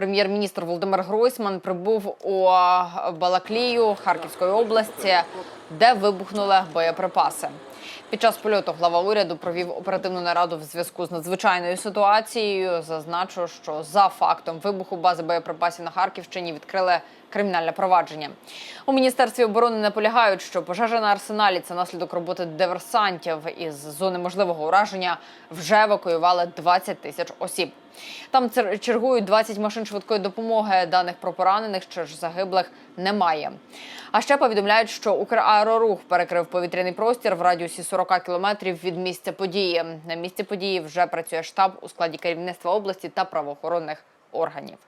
Прем'єр-міністр Володимир Гройсман прибув у Балаклію Харківської області, де вибухнули боєприпаси. Під час польоту глава уряду провів оперативну нараду в зв'язку з надзвичайною ситуацією. Зазначу, що за фактом вибуху бази боєприпасів на Харківщині відкрили кримінальне провадження. У міністерстві оборони наполягають, що пожежа на арсеналі це наслідок роботи диверсантів. Із зони можливого ураження вже евакуювали 20 тисяч осіб. Там чергують 20 машин швидкої допомоги. Даних про поранених чи ж загиблих немає. А ще повідомляють, що Украерорух перекрив повітряний простір в радіусі 40 кілометрів від місця події. На місці події вже працює штаб у складі керівництва області та правоохоронних органів.